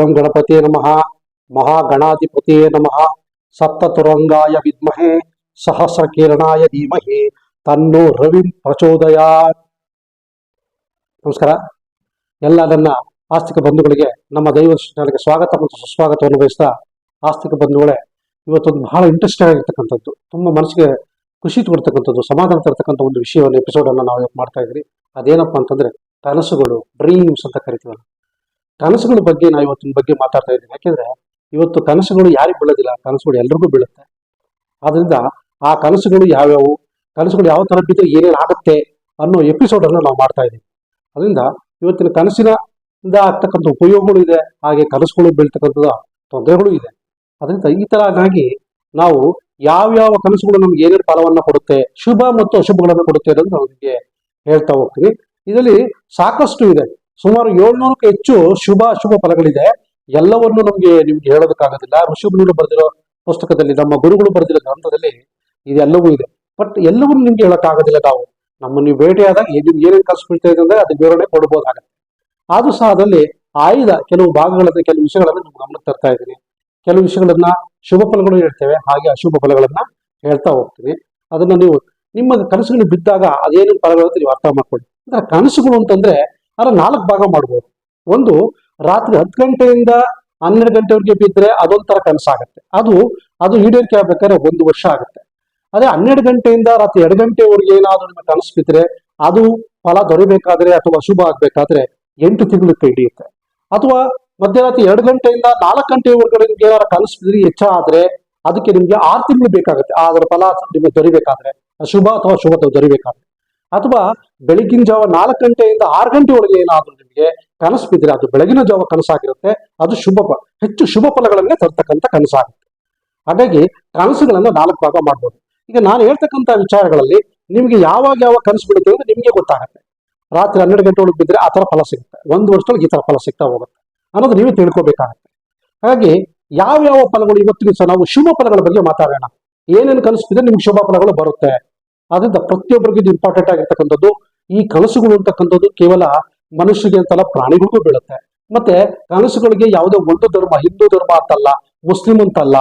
ಗಂ ಗಣಪತಿಯೇ ನಮಃ ಮಹಾಗಣಾಧಿಪತಿಯೇ ನಮಃ ಸಪ್ತತುರಂಗಾಯ ವಿದ್ಮಹೆ ಸಹಸ್ರಕಿರಣಾಯ ಧೀಮಹಿ ತನ್ನೋ ರವಿ ಪ್ರಚೋದಯ ನಮಸ್ಕಾರ। ಎಲ್ಲ ನನ್ನ ಆಸ್ತಿಕ ಬಂಧುಗಳಿಗೆ, ನಮ್ಮ ದೈವ ಚಾನಲ್ಗೆ ಸ್ವಾಗತ ಮತ್ತು ಸುಸ್ವಾಗತವನ್ನು ಬಯಸ್ತಾ ಆಸ್ತಿಕ ಬಂಧುಗಳೇ, ಇವತ್ತೊಂದು ಬಹಳ ಇಂಟ್ರೆಸ್ಟಿಂಗ್ ಆಗಿರ್ತಕ್ಕಂಥದ್ದು, ತುಂಬ ಮನಸ್ಸಿಗೆ ಖುಷಿ ಕೊಡ್ತಕ್ಕಂಥದ್ದು ಸಮಾಧಾನ ತರ್ತಕ್ಕಂಥ ಒಂದು ವಿಷಯವನ್ನು ಎಪಿಸೋಡನ್ನು ನಾವು ಮಾಡ್ತಾ ಇದ್ರಿ ಅದೇನಪ್ಪ ಅಂತಂದ್ರೆ ಕನಸುಗಳು ಡ್ರೀಮ್ಸ್ ಅಂತ ಕರಿತೀವಲ್ಲ. ಕನಸುಗಳ ಬಗ್ಗೆ ನಾವು ಇವತ್ತಿನ ಬಗ್ಗೆ ಮಾತಾಡ್ತಾ ಇದ್ದೀನಿ. ಯಾಕೆಂದ್ರೆ ಇವತ್ತು ಕನಸುಗಳು ಯಾರಿಗೆ ಬೀಳೋದಿಲ್ಲ, ಕನಸುಗಳು ಎಲ್ರಿಗೂ ಬೀಳುತ್ತೆ. ಆದ್ರಿಂದ ಆ ಕನಸುಗಳು ಯಾವ್ಯಾವು, ಕನಸುಗಳು ಯಾವ ತರ ಬಿದ್ದರೆ ಏನೇನು ಆಗುತ್ತೆ ಅನ್ನೋ ಎಪಿಸೋಡ್ ಅನ್ನು ನಾವು ಮಾಡ್ತಾ ಇದ್ದೀವಿ. ಅದರಿಂದ ಇವತ್ತಿನ ಕನಸಿನ ಆಗ್ತಕ್ಕಂಥ ಉಪಯೋಗಗಳು ಇದೆ, ಹಾಗೆ ಕನಸುಗಳು ಬೀಳ್ತಕ್ಕಂಥದ್ದು ತೊಂದರೆಗಳು ಇದೆ. ಅದರಿಂದ ಈ ತರನಾಗಿ ನಾವು ಯಾವ್ಯಾವ ಕನಸುಗಳು ನಮ್ಗೆ ಏನೇನು ಫಲವನ್ನ ಕೊಡುತ್ತೆ, ಶುಭ ಮತ್ತು ಅಶುಭಗಳನ್ನು ಕೊಡುತ್ತೆ ಅನ್ನೋದು ನಾವು ನಿಮಗೆ ಹೇಳ್ತಾ ಹೋಗ್ತೀನಿ ಇದರಲ್ಲಿ ಸಾಕಷ್ಟು ಇದೆ. ಸುಮಾರು ಏಳ್ನೂರಕ್ಕೂ ಹೆಚ್ಚು ಶುಭ ಅಶುಭ ಫಲಗಳಿದೆ. ಎಲ್ಲವನ್ನು ನಮ್ಗೆ ನಿಮ್ಗೆ ಹೇಳೋದಕ್ಕಾಗೋದಿಲ್ಲ. ಋಷಿಗಳು ಬರೆದಿರೋ ಪುಸ್ತಕದಲ್ಲಿ, ನಮ್ಮ ಗುರುಗಳು ಬರೆದಿರೋ ಗ್ರಂಥದಲ್ಲಿ ಇದೆಲ್ಲವೂ ಇದೆ. ಬಟ್ ಎಲ್ಲವನ್ನು ನಿಮ್ಗೆ ಹೇಳೋಕ್ಕಾಗೋದಿಲ್ಲ ನಾವು. ನಮ್ಮ ನೀವು ಭೇಟಿಯಾದಾಗ ನಿಮ್ಗೆ ಏನೇನು ಕನಸು ಬೀಳ್ತಾ ಇದೆ ಅಂದ್ರೆ ಅದು ವಿವರಣೆ ಕೊಡ್ಬೋದಾಗತ್ತೆ. ಆದ್ರೂ ಸಹ ಅದರಲ್ಲಿ ಆಯ್ದ ಕೆಲವು ಭಾಗಗಳನ್ನು ಕೆಲವು ವಿಷಯಗಳನ್ನು ನಿಮ್ಗೆ ಗಮನಕ್ಕೆ ತರ್ತಾ ಇದ್ದೀನಿ ಕೆಲವು ವಿಷಯಗಳನ್ನ ಶುಭ ಫಲಗಳು ಹೇಳ್ತೇವೆ, ಹಾಗೆ ಅಶುಭ ಫಲಗಳನ್ನ ಹೇಳ್ತಾ ಹೋಗ್ತೀನಿ. ಅದನ್ನ ನೀವು ನಿಮ್ಮ ಕನಸುಗಳು ಬಿದ್ದಾಗ ಅದೇನೇನು ಫಲಗಳು ಅಂತ ನೀವು ಅರ್ಥ ಮಾಡ್ಕೊಳ್ಳಿ. ಅಂದ್ರೆ ಕನಸುಗಳು ಅಂತಂದ್ರೆ ಅದರ ನಾಲ್ಕು ಭಾಗ ಮಾಡ್ಬೋದು. ಒಂದು ರಾತ್ರಿ ಹತ್ತು ಗಂಟೆಯಿಂದ ಹನ್ನೆರಡು ಗಂಟೆವರೆಗೆ ಬಿದ್ದರೆ ಅದೊಂಥರ ಕನಸಾಗುತ್ತೆ. ಅದು ಅದು ಈಡೇರಿಕೆ ಆಗ್ಬೇಕಾದ್ರೆ ಒಂದು ವರ್ಷ ಆಗುತ್ತೆ. ಅದೇ ಹನ್ನೆರಡು ಗಂಟೆಯಿಂದ ರಾತ್ರಿ ಎರಡು ಗಂಟೆವರೆಗೆ ಏನಾದರೂ ನಿಮಗೆ ಕನಸು ಬಿದ್ದರೆ ಅದು ಫಲ ದೊರೆಯಬೇಕಾದ್ರೆ ಅಥವಾ ಶುಭ ಆಗಬೇಕಾದ್ರೆ ಎಂಟು ತಿಂಗಳು ಹಿಡಿಯುತ್ತೆ. ಅಥವಾ ಮಧ್ಯರಾತ್ರಿ ಎರಡು ಗಂಟೆಯಿಂದ ನಾಲ್ಕು ಗಂಟೆವರೆಗೆ ನಿಮ್ಗೆ ಏನಾದ್ರು ಕನಸು ಬಿದ್ದರೆ ಹೆಚ್ಚ ಆದ್ರೆ ಅದಕ್ಕೆ ನಿಮಗೆ ಆರು ತಿಂಗಳು ಬೇಕಾಗುತ್ತೆ. ಅದರ ಫಲ ನಿಮಗೆ ದೊರಿಬೇಕಾದ್ರೆ ಅಶುಭ ಅಥವಾ ಶುಭ ದೊರಿಬೇಕಾದ್ರೆ. ಅಥವಾ ಬೆಳಗಿನ ಜಾವ ನಾಲ್ಕು ಗಂಟೆಯಿಂದ ಆರು ಗಂಟೆ ಒಳಗೆ ಏನಾದರೂ ನಿಮಗೆ ಕನಸು ಬಿದ್ದರೆ ಅದು ಬೆಳಗಿನ ಜಾವ ಕನಸಾಗಿರುತ್ತೆ, ಅದು ಶುಭ ಹೆಚ್ಚು ಶುಭ ಫಲಗಳನ್ನೇ ತರ್ತಕ್ಕಂಥ ಕನಸಾಗುತ್ತೆ. ಹಾಗಾಗಿ ಕನಸುಗಳನ್ನು ನಾಲ್ಕು ಭಾಗ ಮಾಡ್ಬೋದು. ಈಗ ನಾನು ಹೇಳ್ತಕ್ಕಂಥ ವಿಚಾರಗಳಲ್ಲಿ ನಿಮಗೆ ಯಾವಾಗ ಯಾವ ಕನಸು ಬಿಡುತ್ತೆ ಅಂದ್ರೆ ನಿಮಗೆ ಗೊತ್ತಾಗುತ್ತೆ. ರಾತ್ರಿ ಹನ್ನೆರಡು ಗಂಟೆ ಒಳಗೆ ಬಿದ್ದರೆ ಆ ಥರ ಫಲ ಸಿಗುತ್ತೆ. ಒಂದು ವರ್ಷದೊಳಗೆ ಈ ಥರ ಫಲ ಸಿಗ್ತಾ ಹೋಗುತ್ತೆ. ಅನ್ನೋದು ನೀವೇ ತಿಳ್ಕೊಬೇಕಾಗತ್ತೆ. ಹಾಗಾಗಿ ಯಾವ ಯಾವ ಫಲಗಳು ಇವತ್ತಿನ ಸಹ ನಾವು ಶುಭ ಫಲಗಳ ಬಗ್ಗೆ ಮಾತಾಡೋಣ. ಏನೇನು ಕನಸು ಬಿದ್ದರೆ ನಿಮ್ಗೆ ಶುಭ ಫಲಗಳು ಬರುತ್ತೆ. ಅದರಿಂದ ಪ್ರತಿಯೊಬ್ಬರಿಗೂ ಇದು ಇಂಪಾರ್ಟೆಂಟ್ ಆಗಿರ್ತಕ್ಕಂಥದ್ದು. ಈ ಕನಸುಗಳು ಅಂತಕ್ಕಂಥದ್ದು ಕೇವಲ ಮನುಷ್ಯರಿಗೆ ಅಂತಲ್ಲ, ಪ್ರಾಣಿಗಳಿಗೂ ಬೀಳುತ್ತೆ. ಮತ್ತೆ ಕನಸುಗಳಿಗೆ ಯಾವುದೇ ಒಂದು ಧರ್ಮ, ಹಿಂದೂ ಧರ್ಮ ಅಂತಲ್ಲ, ಮುಸ್ಲಿಂ ಅಂತಲ್ಲ,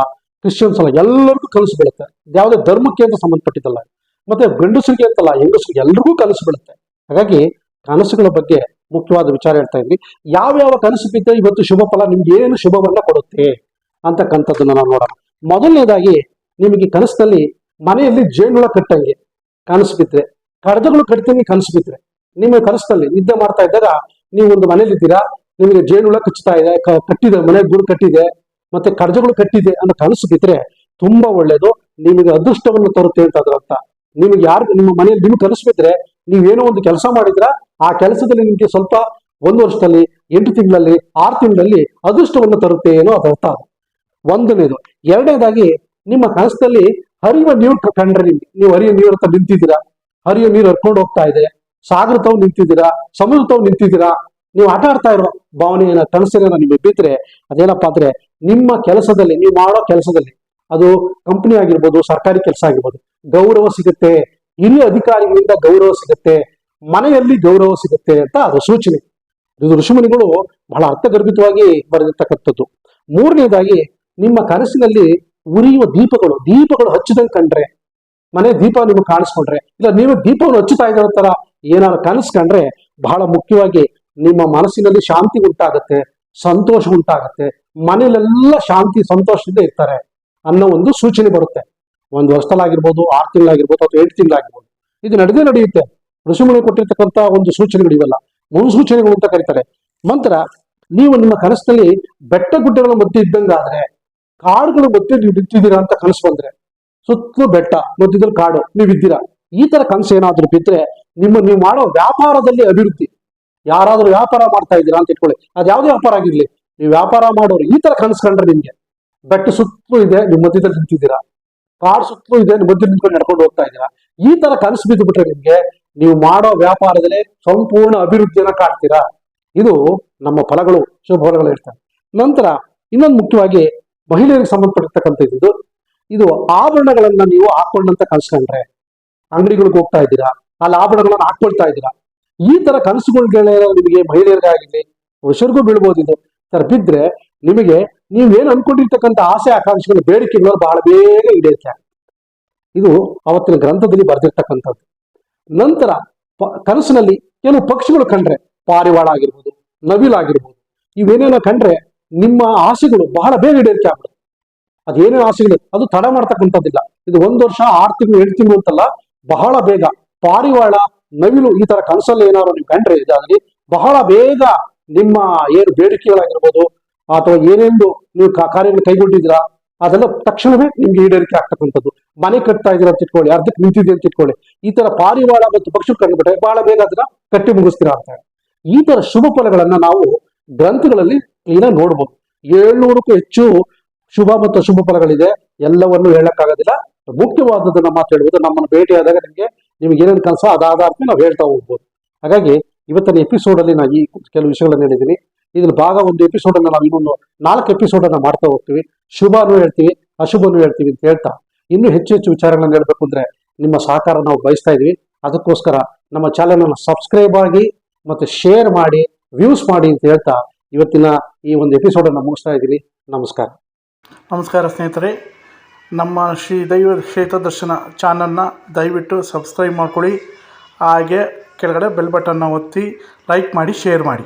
ಕ್ರಿಶ್ಚಿಯನ್ಸ್ ಅಲ್ಲ, ಎಲ್ಲರಿಗೂ ಕನಸು ಬೀಳುತ್ತೆ. ಯಾವುದೇ ಧರ್ಮಕ್ಕೆ ಅಂತ ಸಂಬಂಧಪಟ್ಟಿದ್ದಲ್ಲ. ಮತ್ತೆ ಗಂಡಸರಿಗೆ ಅಂತಲ್ಲ, ಹೆಂಗಸರಿಗೆ ಎಲ್ರಿಗೂ ಕನಸು ಬೀಳುತ್ತೆ. ಹಾಗಾಗಿ ಕನಸುಗಳ ಬಗ್ಗೆ ಮುಖ್ಯವಾದ ವಿಚಾರ ಹೇಳ್ತಾ ಇದ್ವಿ ಯಾವ್ಯಾವ ಕನಸು ಬಿದ್ದರೆ ಇವತ್ತು ಶುಭ ಫಲ ನಿಮ್ಗೆ ಏನು ಶುಭವನ್ನ ಕೊಡುತ್ತೆ ಅಂತಕ್ಕಂಥದ್ದನ್ನ ನಾವು ನೋಡೋಣ. ಮೊದಲನೇದಾಗಿ ನಿಮಗೆ ಕನಸಿನಲ್ಲಿ ಮನೆಯಲ್ಲಿ ಜೇನುಳ ಕಟ್ಟಂಗೆ. ಕನಸು ಬಿದ್ರೆ ಕಡದಗಳು ಕಟ್ತೀನಿ ಕನಸು ಬಿದ್ರೆ ನಿಮ್ಮ ಕನಸಿನಲ್ಲಿ ನಿದ್ದೆ ಮಾಡ್ತಾ ಇದ್ದಾಗ ನೀವು ಒಂದು ಮನೇಲಿ ಇದ್ದೀರಾ? ನಿಮಗೆ ಜೇನುಳ ಕಚ್ಚುತ್ತಾ ಇದೆ ಕಟ್ಟಿದೆ, ಮನೆ ಗೂಡು ಕಟ್ಟಿದೆ, ಮತ್ತೆ ಕಡಜಗಳು ಕಟ್ಟಿದೆ ಅನ್ನೋ ಕನಸು ಬಿದ್ರೆ ತುಂಬಾ ಒಳ್ಳೇದು. ನಿಮಗೆ ಅದೃಷ್ಟವನ್ನು ತರುತ್ತೆ ಅಂತ ಅದ್ರ ಅರ್ಥ. ನಿಮಗೆ ಯಾರು, ನಿಮ್ಮ ಮನೆಯಲ್ಲಿ ನಿಮ್ಗೆ ಕನಸು ಬಿದ್ರೆ ನೀವೇನೋ ಒಂದು ಕೆಲಸ ಮಾಡಿದ್ರ? ಆ ಕೆಲಸದಲ್ಲಿ ನಿಮಗೆ ಸ್ವಲ್ಪ ಒಂದು ವರ್ಷದಲ್ಲಿ, ಎಂಟು ತಿಂಗಳಲ್ಲಿ, ಆರು ತಿಂಗಳಲ್ಲಿ ಅದೃಷ್ಟವನ್ನು ತರುತ್ತೆ ಏನೋ ಅದರ ಅರ್ಥ ಅದು. ಒಂದನೇದು. ಎರಡನೇದಾಗಿ ನಿಮ್ಮ ಕನಸಲ್ಲಿ ಹರಿಯುವ ನೀರು ಕಂಡ್ರಿ. ನೀವು ಹರಿಯುವ ನೀರು ಹತ್ರ ನಿಂತಿದ್ದೀರಾ? ಹರಿಯುವ ನೀರು ಹರ್ಕೊಂಡು ಹೋಗ್ತಾ ಇದೆ. ಸಾಗರ ತಾವು ನಿಂತಿದ್ದೀರಾ? ಸಮುದ್ರ ತಾವು ನಿಂತಿದ್ದೀರಾ? ನೀವು ಆಟ ಆಡ್ತಾ ಇರೋ ಭಾವನೆಯನ್ನ ಕನಸನ್ನ ನಿಮಗೆ ಬಿದ್ದರೆ ಅದೇನಪ್ಪ ಅಂದ್ರೆ ನಿಮ್ಮ ಕೆಲಸದಲ್ಲಿ, ನೀವು ಮಾಡೋ ಕೆಲಸದಲ್ಲಿ ಅದು ಕಂಪ್ನಿ ಆಗಿರ್ಬೋದು, ಸರ್ಕಾರಿ ಕೆಲಸ ಆಗಿರ್ಬೋದು, ಗೌರವ ಸಿಗುತ್ತೆ. ಹಿರಿಯ ಅಧಿಕಾರಿಗಳಿಂದ ಗೌರವ ಸಿಗುತ್ತೆ. ಮನೆಯಲ್ಲಿ ಗೌರವ ಸಿಗುತ್ತೆ ಅಂತ ಅದು ಸೂಚನೆ. ಇದು ಋಷಿಮುನಿಗಳು ಬಹಳ ಅರ್ಥಗರ್ಭಿತವಾಗಿ ಬರೆದಿರ್ತಕ್ಕಂಥದ್ದು. ಮೂರನೇದಾಗಿ, ನಿಮ್ಮ ಕನಸಿನಲ್ಲಿ ಉರಿಯುವ ದೀಪಗಳು ದೀಪಗಳು ಹಚ್ಚಿದಂಗೆ ಕಂಡ್ರೆ ಮನೆ ದೀಪ ನಿಮಗೆ ಕಾಣಿಸ್ಕೊಂಡ್ರೆ, ಇಲ್ಲ ನೀವು ದೀಪವನ್ನು ಹಚ್ಚುತ್ತಾ ಇರೋ ತರ ಏನಾದ್ರು ಕಾಣಿಸ್ಕೊಂಡ್ರೆ ಬಹಳ ಮುಖ್ಯವಾಗಿ ನಿಮ್ಮ ಮನಸ್ಸಿನಲ್ಲಿ ಶಾಂತಿ ಉಂಟಾಗುತ್ತೆ, ಸಂತೋಷ ಉಂಟಾಗುತ್ತೆ, ಮನೆಯಲ್ಲೆಲ್ಲ ಶಾಂತಿ, ಸಂತೋಷದಿಂದ ಇರ್ತಾರೆ ಅನ್ನೋ ಒಂದು ಸೂಚನೆ ಬರುತ್ತೆ. ಒಂದು ವರ್ಷದಲ್ಲಾಗಿರ್ಬೋದು ಆರು ತಿಂಗಳಾಗಿರ್ಬೋದು ಅಥವಾ ಎಂಟು ತಿಂಗಳಾಗಿರ್ಬೋದು. ಇದು ನಡೆದೇ ನಡೆಯುತ್ತೆ. ಋಷಿಮುನಿ ಕೊಟ್ಟಿರ್ತಕ್ಕಂಥ ಒಂದು ಸೂಚನೆಗಳು ನಡೆಯುವಲ್ಲ ಮುನ್ಸೂಚನೆಗಳು ಅಂತ ಕರೀತಾರೆ. ನಂತರ ನೀವು ನಿಮ್ಮ ಕನಸಿನಲ್ಲಿ ಬೆಟ್ಟ ಗುಡ್ಡಗಳ ಮಧ್ಯೆ ಇದ್ದಂಗಾದ್ರೆ ಕಾಡುಗಳ ಮಧ್ಯೆ ನೀವು ನಿಂತಿದ್ದೀರಾ ಅಂತ ಕನಸು ಬಂದ್ರೆ. ಸುತ್ತಲೂ ಬೆಟ್ಟ, ಮಧ್ಯದಲ್ಲಿ ಕಾಡು, ನೀವು ಇದ್ದೀರಾ? ಈ ತರ ಕನಸು ಏನಾದ್ರೂ ಬಿದ್ರೆ ನಿಮ್ಮ, ನೀವು ಮಾಡೋ ವ್ಯಾಪಾರದಲ್ಲಿ ಅಭಿವೃದ್ಧಿ. ಯಾರಾದ್ರೂ ವ್ಯಾಪಾರ ಮಾಡ್ತಾ ಇದ್ದೀರಾ ಅಂತ ಇಟ್ಕೊಳ್ಳಿ. ಅದು ಯಾವ್ದೇ ವ್ಯಾಪಾರ ಆಗಿರ್ಲಿ. ನೀವು ವ್ಯಾಪಾರ ಮಾಡೋರು ಈ ತರ ಕನಸು ಕಂಡ್ರೆ ನಿಮ್ಗೆ. ಬೆಟ್ಟ ಸುತ್ತಲೂ ಇದೆ, ನಿಮ್ಮ ಮಧ್ಯದಲ್ಲಿ ನಿಂತಿದ್ದೀರಾ? ಕಾಡು ಸುತ್ತಲೂ ಇದೆ ನೀವು ಮಧ್ಯದಲ್ಲಿ ನಿಂತ್ಕೊಂಡು ನಡ್ಕೊಂಡು ಹೋಗ್ತಾ ಇದ್ದೀರಾ? ಈ ತರ ಕನಸು ಬಿದ್ದು ಬಿಟ್ರೆ ನಿಮ್ಗೆ ನೀವು ಮಾಡೋ ವ್ಯಾಪಾರದಲ್ಲಿ ಸಂಪೂರ್ಣ ಅಭಿವೃದ್ಧಿಯನ್ನ ಕಾಣ್ತೀರಾ? ಇದು ನಮ್ಮ ಫಲಗಳು, ಶುಭ ಫಲಗಳು ಇರ್ತವೆ ನಂತರ ಇನ್ನೊಂದು ಮುಖ್ಯವಾಗಿ ಮಹಿಳೆಯರಿಗೆ ಸಂಬಂಧಪಟ್ಟಿರ್ತಕ್ಕಂಥ ಇದು ಇದು ಆಭರಣಗಳನ್ನ ನೀವು ಹಾಕೊಂಡಂತ ಕನ್ಸ್ಕೊಂಡ್ರೆ ಅಂಗಡಿಗಳಿಗೆ ಹೋಗ್ತಾ ಇದ್ದೀರಾ, ಅಲ್ಲಿ ಆಭರಣಗಳನ್ನ ಹಾಕೊಳ್ತಾ ಇದ್ದೀರಾ, ಈ ತರ ಕನಸುಗಳು ನಿಮಗೆ ಮಹಿಳೆಯರಿಗಾಗಿರ್ಲಿ ಪುರುಷರಿಗೂ ಬೀಳ್ಬೋದು ಇದು ತರ ಬಿದ್ರೆ ನಿಮಗೆ ನೀವೇನು ಅನ್ಕೊಂಡಿರ್ತಕ್ಕಂಥ ಆಸೆ, ಆಕಾಂಕ್ಷೆಗಳು, ಬೇಡಿಕೆಗಳು ಬಹಳ ಬೇಗ ಈಡೇರಿಕೆ ಇದು. ಅವತ್ತಿನ ಗ್ರಂಥದಲ್ಲಿ ಬರೆದಿರ್ತಕ್ಕಂಥದ್ದು. ನಂತರ ಕನಸಿನಲ್ಲಿ ಕೆಲವು ಪಕ್ಷಿಗಳು ಕಂಡ್ರೆ, ಪಾರಿವಾಳ ಆಗಿರ್ಬೋದು ನವಿಲಾಗಿರ್ಬೋದು ಇವೇನೇನೋ ಕಂಡ್ರೆ ನಿಮ್ಮ ಆಸೆಗಳು ಬಹಳ ಬೇಗ ಈಡೇರಿಕೆ ಆಗ್ಬಿಡುತ್ತೆ. ಅದೇನೇನು ಆಸೆಗಳು? ಅದು ತಡ ಮಾಡ್ತಕ್ಕಂಥದ್ದಿಲ್ಲ. ಇದು ಒಂದು ವರ್ಷ, ಆರು ತಿಂಗಳು ತಿಂಗಳು ಅಂತಲ್ಲ, ಬಹಳ ಬೇಗ. ಪಾರಿವಾಳ, ನವಿಲು, ಈ ತರ ಕನಸಲ್ಲಿ ಏನಾದ್ರು ನೀವು ಕಂಡ್ರೆ ಇದಾಗಲಿ, ಬಹಳ ಬೇಗ ನಿಮ್ಮ ಏನು ಬೇಡಿಕೆಗಳಾಗಿರ್ಬೋದು, ಅಥವಾ ಏನೇನು ನೀವು ಕಾರ್ಯಗಳು ಕೈಗೊಂಡಿದ್ದೀರಾ, ಅದೆಲ್ಲ ತಕ್ಷಣವೇ ನಿಮ್ಗೆ ಈಡೇರಿಕೆ ಆಗ್ತಕ್ಕಂಥದ್ದು. ಮನೆ ಕಟ್ತಾ ಇದೀರ ಅಂತ ಇಟ್ಕೊಳ್ಳಿ, ಅರ್ಧಕ್ಕೆ ನಿಂತಿದೆ ಅಂತ ಇಟ್ಕೊಳ್ಳಿ. ಈ ತರ ಪಾರಿವಾಳ ಮತ್ತು ಪಕ್ಷಿ ಕಂಡುಬಿಟ್ರೆ ಬಹಳ ಬೇಗ ಅದನ್ನ ಕಟ್ಟಿ ಮುಗಿಸ್ತೀರಾ ಅಂತ ಈ ತರ ಶುಭ ಫಲಗಳನ್ನ ನಾವು ಗ್ರಂಥಗಳಲ್ಲಿ ಕ್ಲೀನಾಗಿ ನೋಡ್ಬೋದು. ಏಳ್ನೂರಕ್ಕೂ ಹೆಚ್ಚು ಶುಭ ಮತ್ತು ಅಶುಭ ಫಲಗಳಿದೆ. ಎಲ್ಲವನ್ನು ಹೇಳಕ್ಕಾಗೋದಿಲ್ಲ. ಮುಖ್ಯವಾದದನ್ನ ಮಾತು ಹೇಳ್ಬೋದು ನಮ್ಮನ್ನು ಭೇಟಿಯಾದಾಗ ನಿಮಗೆ ನಿಮ್ಗೆ ಏನೇನು ಕನಸ ಅದಾಧಾರದ ನಾವು ಹೇಳ್ತಾ ಹೋಗ್ಬೋದು. ಹಾಗಾಗಿ ಇವತ್ತಿನ ಎಪಿಸೋಡ್ ಅಲ್ಲಿ ನಾನು ಈ ಕೆಲವು ವಿಷಯಗಳನ್ನ ಹೇಳಿದ್ದೀನಿ. ಇದ್ರ ಭಾಗ ಒಂದು ಎಪಿಸೋಡ್ ಅನ್ನ ನಾವು ಇನ್ನೊಂದು ನಾಲ್ಕು ಎಪಿಸೋಡ್ ಅನ್ನ ಮಾಡ್ತಾ ಹೋಗ್ತೀವಿ. ಶುಭನೂ ಹೇಳ್ತೀವಿ, ಅಶುಭನೂ ಹೇಳ್ತೀವಿ ಅಂತ ಹೇಳ್ತಾ. ಇನ್ನೂ ಹೆಚ್ಚು ಹೆಚ್ಚು ವಿಚಾರಗಳನ್ನ ಹೇಳ್ಬೇಕು ಅಂದ್ರೆ ನಿಮ್ಮ ಸಹಕಾರ ನಾವು ಬಯಸ್ತಾ ಇದೀವಿ ಅದಕ್ಕೋಸ್ಕರ ನಮ್ಮ ಚಾನೆಲ್ ಅನ್ನು ಸಬ್ಸ್ಕ್ರೈಬ್ ಆಗಿ ಮತ್ತೆ ಶೇರ್ ಮಾಡಿ ವ್ಯೂಸ್ ಮಾಡಿ ಅಂತ ಹೇಳ್ತಾ ಇವತ್ತಿನ ಈ ಒಂದು ಎಪಿಸೋಡ್ ಅನ್ನು ಮುಗಿಸ್ತಾ ಇದ್ದೀವಿ ನಮಸ್ಕಾರ. ನಮಸ್ಕಾರ ಸ್ನೇಹಿತರೆ. ನಮ್ಮ ಶ್ರೀ ದೈವ ಕ್ಷೇತ್ರ ದರ್ಶನ ಚಾನಲ್ನ ದಯವಿಟ್ಟು ಸಬ್ಸ್ಕ್ರೈಬ್ ಮಾಡ್ಕೊಳ್ಳಿ. ಹಾಗೆ ಕೆಳಗಡೆ ಬೆಲ್ ಬಟನ್ನ ಒತ್ತಿ ಲೈಕ್ ಮಾಡಿ ಶೇರ್ ಮಾಡಿ.